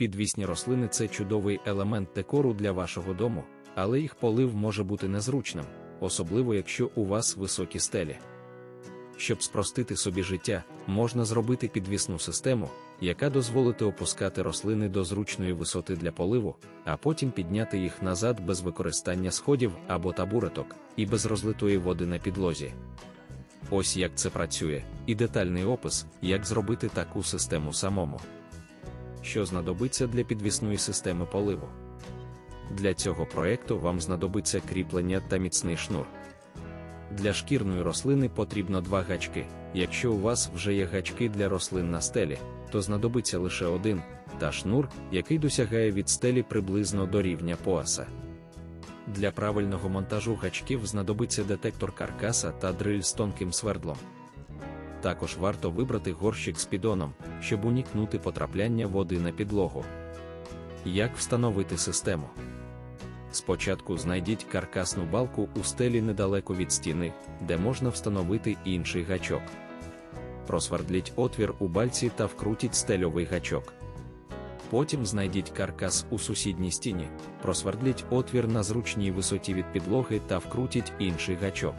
Підвісні рослини це чудовий елемент декору для вашого дому, але їх полив може бути незручним, особливо якщо у вас високі стелі. Щоб спростити собі життя, можна зробити підвісну систему, яка дозволить опускати рослини до зручної висоти для поливу, а потім підняти їх назад без використання сходів або табуреток, і без розлитої води на підлозі. Ось як це працює, і детальний опис, як зробити таку систему самому. Що знадобиться для підвісної системи поливу? Для цього проєкту вам знадобиться кріплення та міцний шнур. Для шкірної рослини потрібно два гачки. Якщо у вас вже є гачки для рослин на стелі, то знадобиться лише один, та шнур, який досягає від стелі приблизно до рівня пояса. Для правильного монтажу гачків знадобиться детектор каркаса та дриль з тонким свердлом. Також варто вибрати горщик з підоном, щоб уникнути потрапляння води на підлогу. Як встановити систему? Спочатку знайдіть каркасну балку у стелі недалеко від стіни, де можна встановити інший гачок. Просвердліть отвір у бальці та вкрутіть стельовий гачок. Потім знайдіть каркас у сусідній стіні, просвердліть отвір на зручній висоті від підлоги та вкрутіть інший гачок.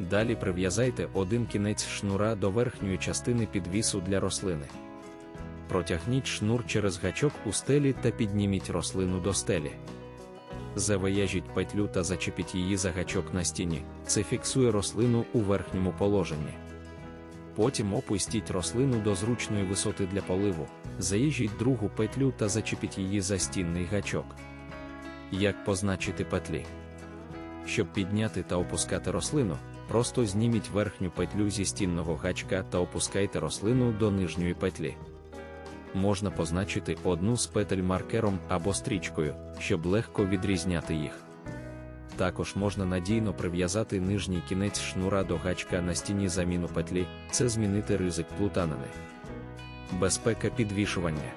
Далі прив'язайте один кінець шнура до верхньої частини підвісу для рослини. Протягніть шнур через гачок у стелі та підніміть рослину до стелі. Завияжіть петлю та зачепіть її за гачок на стіні, це фіксує рослину у верхньому положенні. Потім опустіть рослину до зручної висоти для поливу, заїжіть другу петлю та зачепіть її за стінний гачок. Як позначити петлі? Щоб підняти та опускати рослину, просто зніміть верхню петлю зі стінного гачка та опускайте рослину до нижньої петлі. Можна позначити одну з петель маркером або стрічкою, щоб легко відрізняти їх. Також можна надійно прив'язати нижній кінець шнура до гачка на стіні заміну петлі, це змінити ризик плутанини. Безпека підвішування.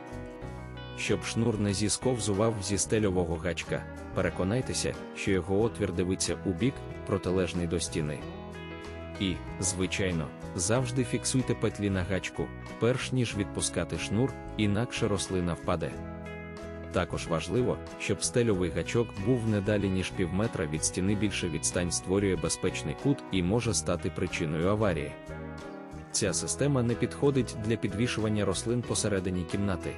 Щоб шнур не зісковзував зі стельового гачка, переконайтеся, що його отвір дивиться у бік, протилежний до стіни. І, звичайно, завжди фіксуйте петлі на гачку, перш ніж відпускати шнур, інакше рослина впаде. Також важливо, щоб стельовий гачок був не далі ніж пів метра від стіни більше відстань створює безпечний кут і може стати причиною аварії. Ця система не підходить для підвішування рослин посередині кімнати,